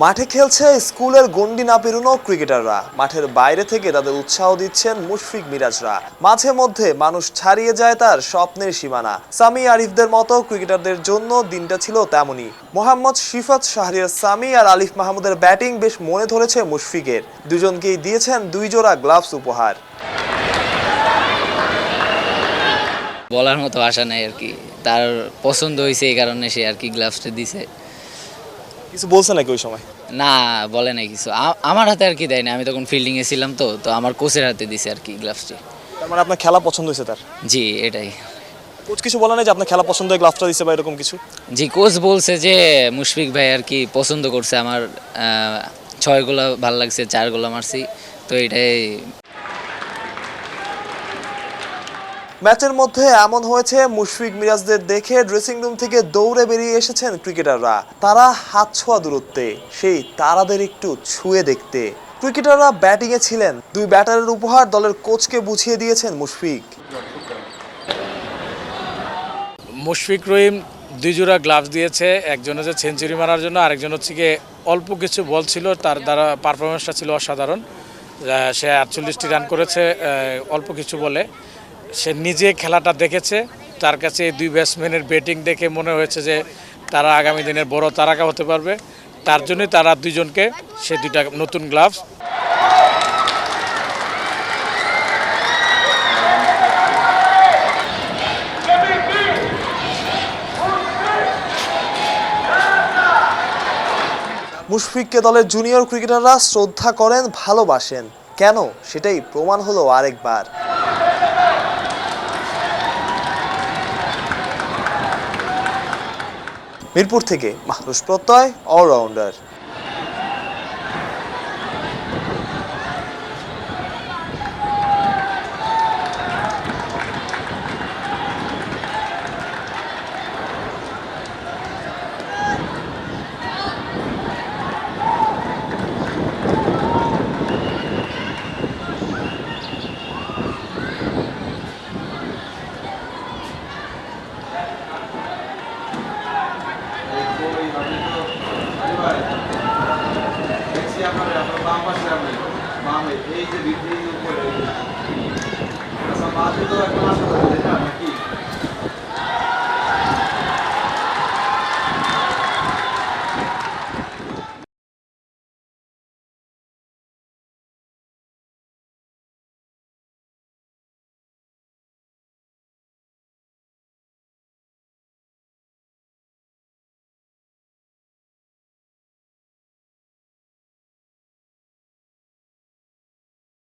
মাঠে খেলছে স্কুলের গন্ডি না পেরোনো ক্রিকেটাররা। মাঠের বাইরে থেকে তাদের উৎসাহ দিচ্ছেন মুশফিক মিরাজরা। মাঝে মধ্যে মানুষ ছাড়িয়ে যায় তার স্বপ্নের সীমানা। সামি আরিফদের মতো ক্রিকেটারদের জন্য দিনটা ছিল তেমনই। মোহাম্মদ শিফাত শাহরিয়ার সামি আর আলিফ মাহমুদের ব্যাটিং বেশ মনে ধরেছে মুশফিকের। দুজনকেই দিয়েছেন দুই জোড়া গ্লাভস উপহার। বলার মতো আশা নাই আর কি। তার পছন্দ হয়েছে এই কারণে সে আর কি গ্লাভসটা দিছে। কিছু বলছে নাকি ওই সময়? না বলে নাই কিছু। আমার হাতে আর কি দেয় না আমি তখন ফিল্ডিং এ ছিলাম তো তো আমার কোচের হাতে দিছে আর কি গ্লাভসটি তার মানে আপনার খেলা পছন্দ হয়েছে তার? জি এটাই। কোচ কিছু বলে নাই যে আপনার খেলা পছন্দ হয়ে গ্লাভসটা দিছে বা এরকম কিছু? জি কোচ বলছে যে মুশফিক ভাই আর কি পছন্দ করছে আমার আহ, ছয়গুলো ভালো লাগছে চারগুলো মারছি তো এটাই ম্যাচের মধ্যে এমন হয়েছে, মুশফিক মিরাজদের দেখে ড্রেসিং রুম থেকে দৌড়ে বেরিয়ে এসেছেন ক্রিকেটাররা। তারা হাত ছোঁয়া দূরত্বে, সেই তারাদের একটু ছুঁয়ে দেখতে। ক্রিকেটাররা ব্যাটিংয়ে ছিলেন। দুই ব্যাটারের উপহার দলের কোচকে বুঝিয়ে দিয়েছেন মুশফিক। মুশফিক রহিম দুই জোড়া গ্লাভস দিয়েছে, একজন হচ্ছে সেঞ্চুরি মারার জন্য, আরেকজন হচ্ছে গিয়ে অল্প কিছু বল ছিল, তার দ্বারা পারফরমেন্সটা ছিল অসাধারণ। সে আটচল্লিশটি রান করেছে অল্প কিছু বলে। সে নিজে খেলাটা দেখেছে। তার কাছে এই দুই ব্যাটসম্যানের ব্যাটিং দেখে মনে হয়েছে যে তারা আগামী দিনের বড় তারকা হতে পারবে। তার জন্যই তারা দুইজনকে সে দুইটা নতুন গ্লাভস মুশফিককে দলের জুনিয়র ক্রিকেটাররা শ্রদ্ধা করেন, ভালোবাসেন। কেন? সেটাই প্রমাণ হলো আরেকবার। মিরপুর থেকে মাহরুষ প্রত্যয় অলরাউন্ডার de